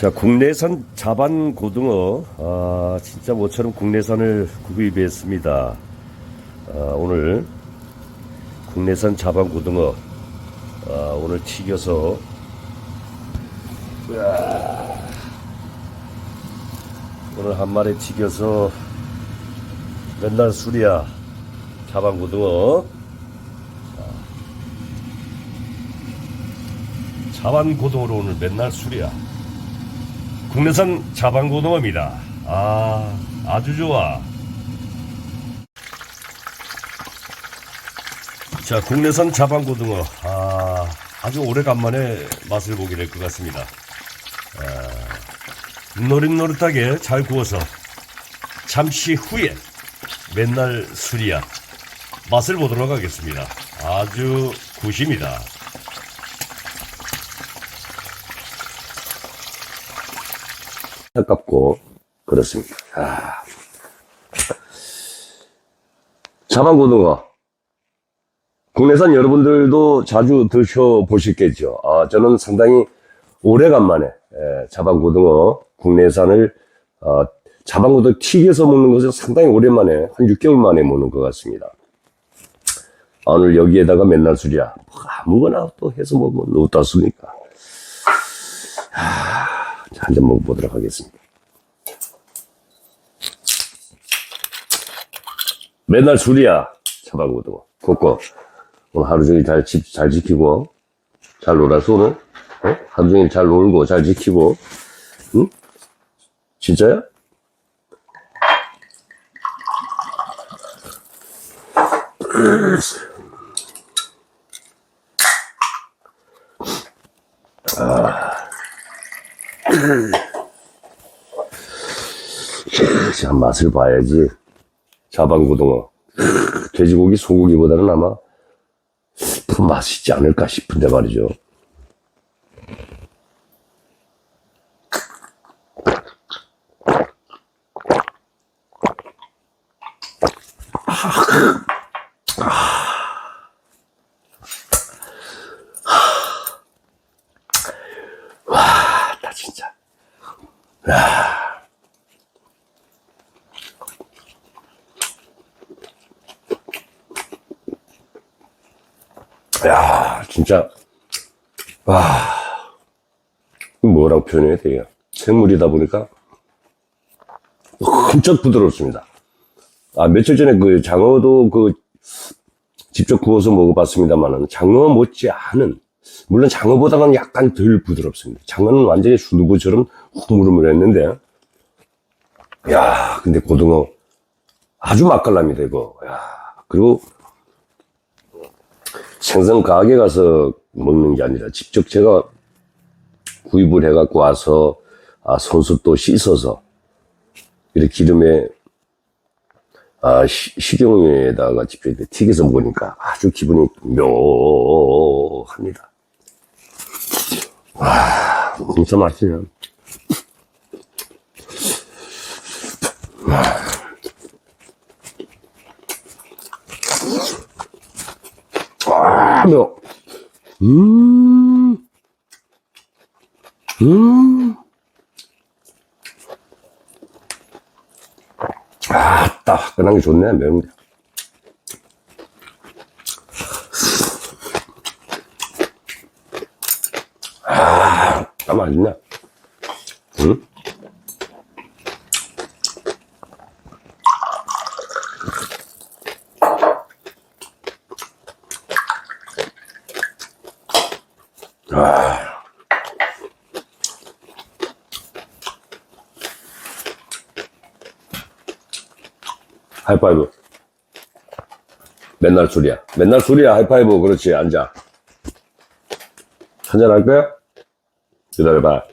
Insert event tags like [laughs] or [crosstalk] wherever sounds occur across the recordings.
자, 국내산 자반 고등어, 아, 진짜 모처럼 국내산을 구입했습니다. 아, 오늘 국내산 자반 고등어, 아, 오늘 튀겨서, 으아. 오늘 한 마리 튀겨서 맨날 술이야. 자반 고등어. 자반 고등어로 오늘 맨날 술이야. 국내산 자반고등어입니다. 아, 아주 좋아. 자, 국내산 자반고등어. 아, 아주 오래간만에 맛을 보게 될 것 같습니다. 아, 노릇노릇하게 잘 구워서 잠시 후에 맨날 술이야. 맛을 보도록 하겠습니다. 아주 굿입니다. 아깝고 그렇습니다. 아. 자반고등어 국내산 여러분들도 자주 드셔보셨겠죠. 아, 저는 상당히 오래간만에 예, 자반고등어 국내산을 어, 자반고등어 튀겨서 먹는 것은 상당히 오랜만에 한 6개월 만에 먹는 것 같습니다. 아, 오늘 여기에다가 맨날 술이야. 뭐 아무거나 또 해서 먹으면 어떻습니까? 한 잔 먹어보도록 하겠습니다. 맨날 술이야. 차박고등어. 걷고. 오늘 하루 종일 잘, 지, 잘 지키고, 잘 놀아서 오늘, 어? 하루 종일 잘 놀고, 잘 지키고, 응? 진짜야? 자, 맛을 봐야지. 자반고등어. 돼지고기, 소고기보다는 아마 더 맛있지 않을까 싶은데 말이죠. 와, 나 진짜. 야, 진짜, 와, 뭐라고 표현해야 돼요? 생물이다 보니까 엄청 부드럽습니다. 아, 며칠 전에 그 장어도 그 직접 구워서 먹어봤습니다만은 장어 못지 않은, 물론 장어보다는 약간 덜 부드럽습니다. 장어는 완전히 수두부처럼 흐물흐물했는데, 야, 근데 고등어 아주 맛깔납니다, 이거. 야, 그리고 생선 가게 가서 먹는 게 아니라 직접 제가 구입을 해갖고 와서 아, 손수 또 씻어서 이렇게 기름에 아, 시- 식용유에다가 직접 튀겨서 먹으니까 아주 기분이 묘합니다. 와, 진짜 맛있네요. 아, 매워. 음. 음. 아, 따, 화끈한 게 좋네, 매운 게. 아, 아, 맛있네. 응? 하이파이브. 맨날 술이야. 맨날 술이야, 하이파이브. 그렇지, 앉아. 한잔 할 거야? 기다려봐.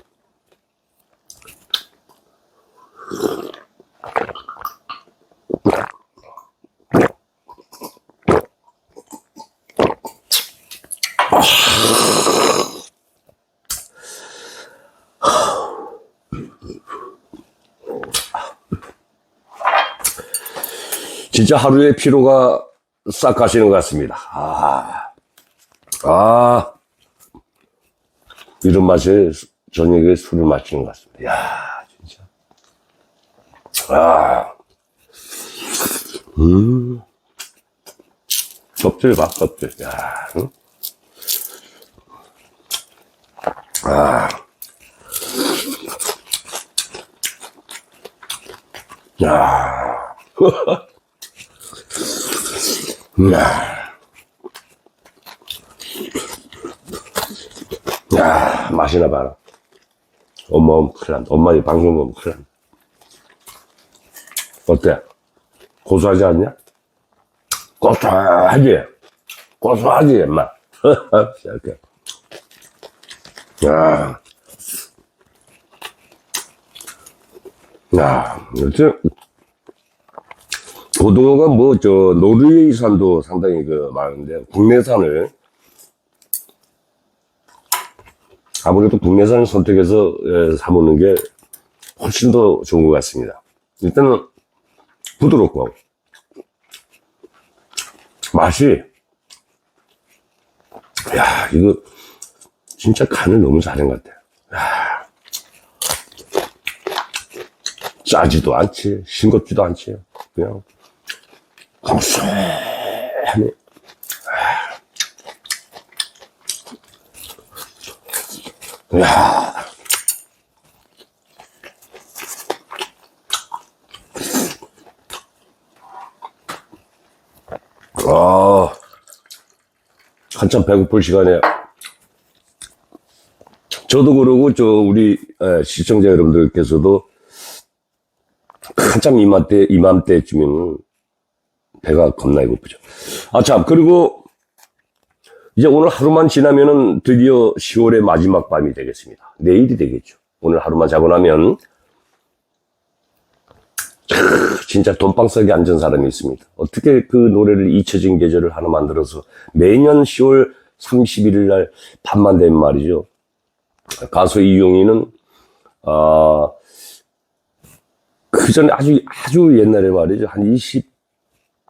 진짜 하루의 피로가 싹 가시는 것 같습니다. 아, 아, 이런 맛이 저녁에 술을 마시는 것 같습니다. 야 진짜. 아. 음. 껍질 봐, 껍질. 야, 응? 아. 야. [laughs] 야. 야, 맛이나 봐라. 엄마 오면 큰일 난다. 엄마 이 방송 보면 큰일 난다. 어때? 고소하지 않냐? 고소하지? 고소하지, 엄마. [laughs] 이렇게. 야. 야, 여튼, 고등어가 뭐, 저, 노르웨이산도 상당히 그 많은데, 국내산을, 아무래도 국내산을 선택해서 예, 사먹는 게 훨씬 더 좋은 것 같습니다. 일단은, 부드럽고, 맛이, 야, 이거, 진짜 간을 너무 잘한 것 같아요. 야. 짜지도 않지, 싱겁지도 않지. 그냥, 고소하네. 야. 아, 한참 배고플 시간에 저도 그러고 저 우리 에, 시청자 여러분들께서도 한참 이맘때 이맘때쯤이면 배가 겁나게 고프죠. 아 참 그리고 이제 오늘 하루만 지나면은 드디어 10월의 마지막 밤이 되겠습니다. 내일이 되겠죠. 오늘 하루만 자고 나면 크, 진짜 돈방석에 앉은 사람이 있습니다. 어떻게 그 노래를 잊혀진 계절을 하나 만들어서 매년 10월 31일 날 밤만 되면 말이죠. 가수 이용이는 아, 그 전에 아주 아주 옛날에 말이죠. 한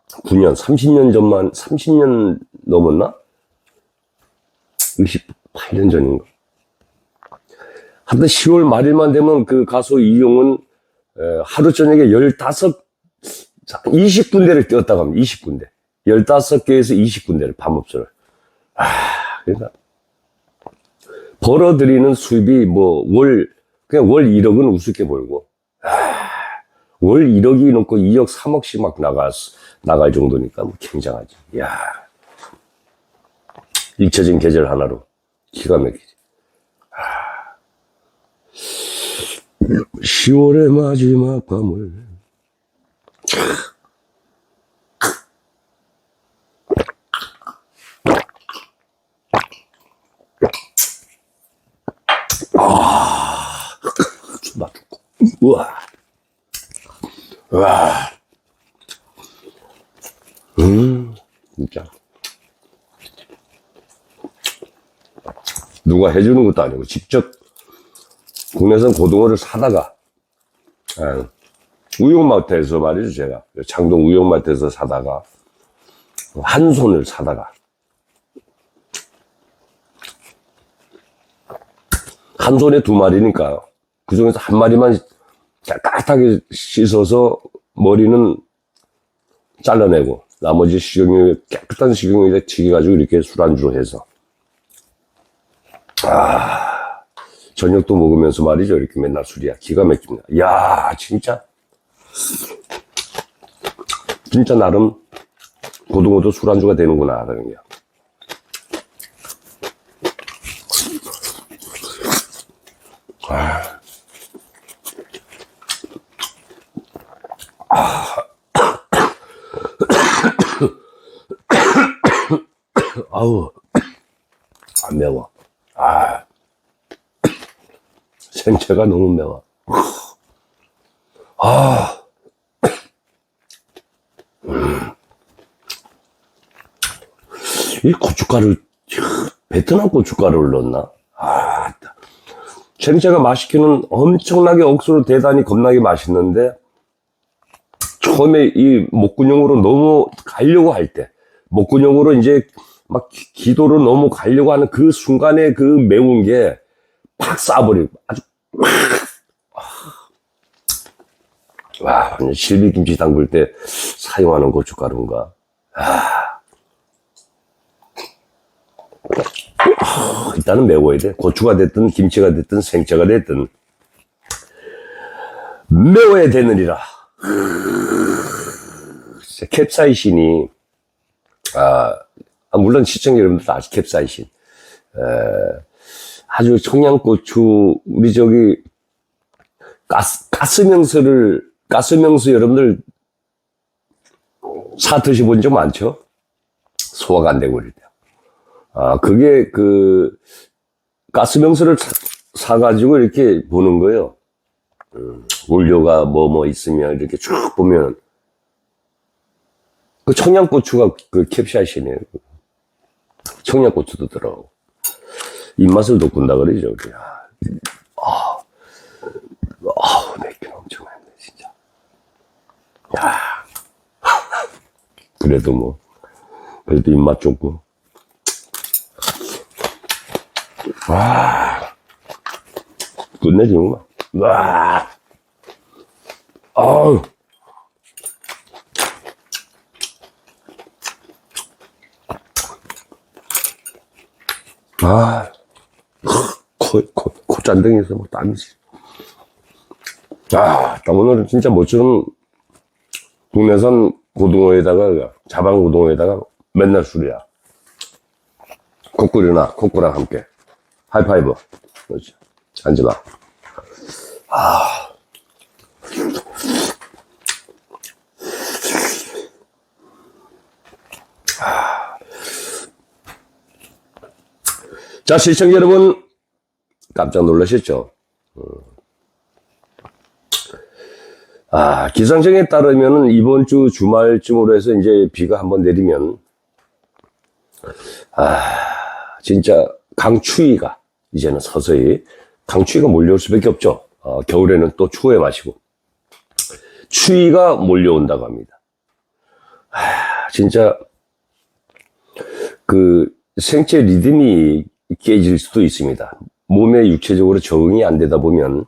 29년, 30년 전만 30년 넘었나? 28년 전인가? 하여튼 10월 말일만 되면 그 가수 이용은 에, 하루 저녁에 15, 20군데를 뛰었다고 합니다. 20군데. 15개에서 20군데를 밤업소를. 아, 그러니까 벌어들이는 수입이 뭐 월, 그냥 월 1억은 우습게 벌고, 아, 월 1억이 넘고 2억, 3억씩 막 나가, 나갈 정도니까 뭐 굉장하지. 야 잊혀진 계절 하나로 기가 막히지. 아, 10월의 마지막 밤을 맛있고. 우와. 우와. 음, 진짜. 누가 해주는 것도 아니고, 직접 국내산 고등어를 사다가, 예, 우육마트에서 말이죠, 제가. 창동 우육마트에서 사다가, 한 손을 사다가, 한 손에 두 마리니까 그 중에서 한 마리만 깨끗하게 씻어서 머리는 잘라내고 나머지 식용유 깨끗한 식용유에 튀겨가지고 이렇게 술안주로 해서. 아 저녁도 먹으면서 말이죠. 이렇게 맨날 술이야. 기가 막힙니다. 야 진짜. 진짜 나름 고등어도 술안주가 되는구나 하는 게 아우, 안 매워. 아, 생채가 너무 매워. 아, 음. 이 고춧가루, 베트남 고춧가루를 넣었나? 아, 생채가 맛있기는 엄청나게 억수로 대단히 겁나게 맛있는데, 처음에 이 목구녕으로 너무 가려고 할 때, 목구녕으로 이제 막 기- 기도로 너무 가려고 하는 그 순간에 그 매운 게 팍 쏴버리고 아주 와, 실비김치 담글 때 사용하는 고춧가루인가. 아. 아, 일단은 매워야 돼. 고추가 됐든, 김치가 됐든, 생채가 됐든. 매워야 되느니라. 진짜 캡사이신이, 아, 아, 물론 시청자 여러분들도 아시 캡사이신. 에, 아주 청양고추, 우리 저기, 가스, 가스명수를, 가스명수 여러분들 사 드셔본 적 많죠? 소화가 안 되고 그럴 때. 아, 그게 그, 가스명수를 사, 사가지고 이렇게 보는 거예요. 음, 원료가 뭐뭐 있으면 이렇게 쭉 보면, 그 청양고추가 그 캡샷이네요. 청양고추도 들어가고. 입맛을 돋군다 그러죠. 그냥. 아, 아, 맥주 엄청 많네, 진짜. 야. 그래도 뭐, 그래도 입맛 좋고. 와. 뭐. 와. 아우. 아. 코, 코, 콧잔등에서 뭐 땀이 지 아, 나 오늘은 진짜 모처럼 국내산 고등어에다가, 자방 고등어에다가 맨날 술이야. 코꿀이나 코꿀랑 함께. 하이파이브. 그렇지. 앉아봐. 아. 아. 자, 시청자 여러분, 깜짝 놀라셨죠? 아, 기상청에 따르면 이번 주 주말쯤으로 해서 이제 비가 한번 내리면, 아, 진짜 강추위가 이제는 서서히 강추위가 몰려올 수밖에 없죠. 어, 겨울에는 또 추워야 마시고. 추위가 몰려온다고 합니다. 아, 진짜 그 생체 리듬이 깨질 수도 있습니다. 몸에 육체적으로 적응이 안 되다 보면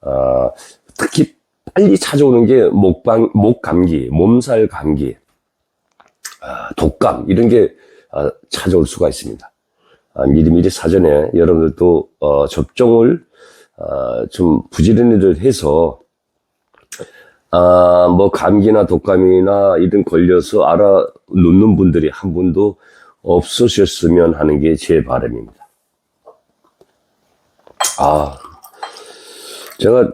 어, 특히 빨리 찾아오는 게 목방, 목 감기, 몸살 감기, 아, 독감 이런 게 아, 찾아올 수가 있습니다. 아, 미리미리 사전에 여러분들도 어, 접종을 어, 좀 부지런히들 해서 아, 뭐 감기나 독감이나 이런 걸려서 알아 놓는 분들이 한 분도 없으셨으면 하는 게 제 바람입니다. 아, 제가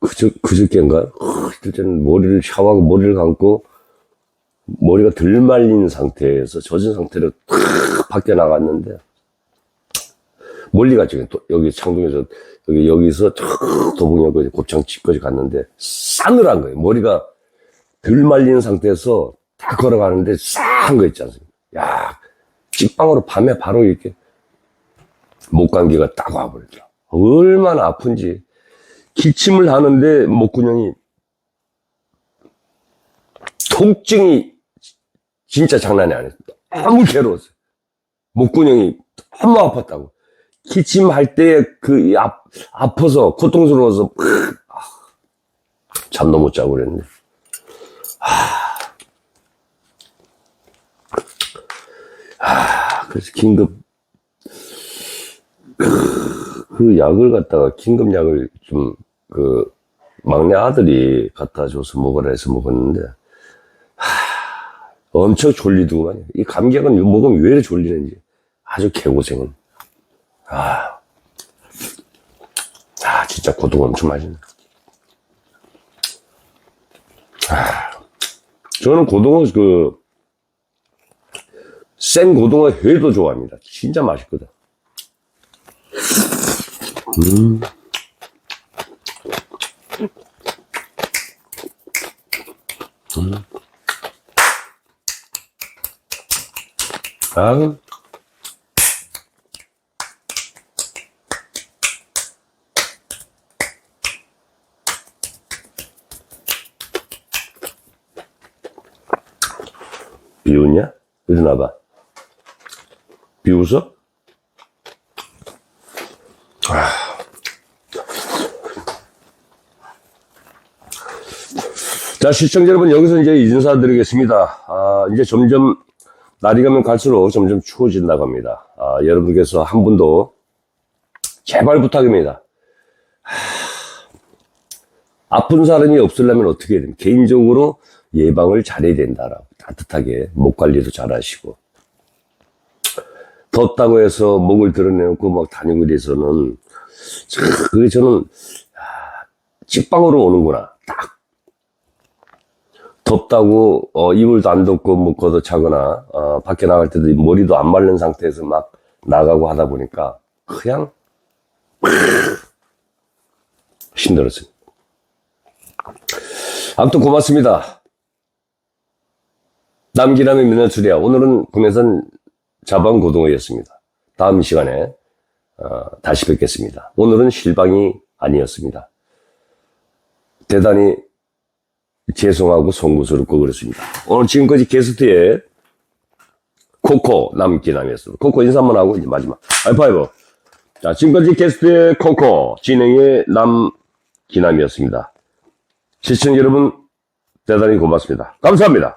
그저, 그저께인가? 그때는 머리를 샤워하고 머리를 감고 머리가 덜 말린 상태에서 젖은 상태로 탁 밖에 나갔는데 멀리 갔죠. 또 여기 창동에서 여기 여기서 탁 도봉역까지 곱창집까지 갔는데 싸늘한 거예요. 머리가 덜 말린 상태에서 다 걸어가는데 싸한 거 있지 않습니까? 야, 찐빵으로 밤에 바로 이렇게 목 감기가 딱 와버리죠. 얼마나 아픈지. 기침을 하는데 목구멍이 통증이 진짜 장난이 아니었어요. 너무 괴로웠어요. 목구멍이 너무 아팠다고. 기침할 때 그 아파서 고통스러워서 아, 잠도 못 자고 그랬는데. 그래서 긴급 그 약을 갖다가 긴급 약을 좀 그 막내 아들이 갖다 줘서 먹으라 해서 먹었는데 하, 엄청 졸리더구만요. 이 감기약은 먹으면 왜 이렇게 졸리는지 아주 개고생은. 아, 아 진짜 고등 엄청 맛있네. 아, 저는 고등어 그 센 고등어 회도 좋아합니다. 진짜 맛있거든. 음. 음. 아. 비웃냐? 일어나봐. 비웃어? 아. 자, 시청자 여러분, 여기서 이제 인사드리겠습니다. 아, 이제 점점 날이 가면 갈수록 점점 추워진다고 합니다. 아, 여러분께서 한 분도 제발 부탁입니다. 하... 아픈 사람이 없으려면 어떻게 해야 됩니까? 개인적으로 예방을 잘해야 된다라고 따뜻하게 목 관리도 잘하시고 덥다고 해서 목을 드러내놓고 막 다니고 이래서는, 참, 그게 저는, 아, 직방으로 오는구나. 딱. 덥다고, 어, 이불도 안 덮고 뭐 걷어 차거나, 어, 밖에 나갈 때도 머리도 안 마른 상태에서 막 나가고 하다 보니까, 그냥, 힘들었습니다. 아무튼 고맙습니다. 남기남의 민원수리야. 오늘은 국내산 자방고등어였습니다. 다음 시간에 어, 다시 뵙겠습니다. 오늘은 실방이 아니었습니다. 대단히 죄송하고 송구스럽고 그렇습니다. 오늘 지금까지 게스트의 코코 남기남이었습니다. 코코 인사 한번 하고 이제 마지막 하이파이브. 자, 지금까지 게스트의 코코 진행의 남기남이었습니다. 시청자 여러분 대단히 고맙습니다. 감사합니다.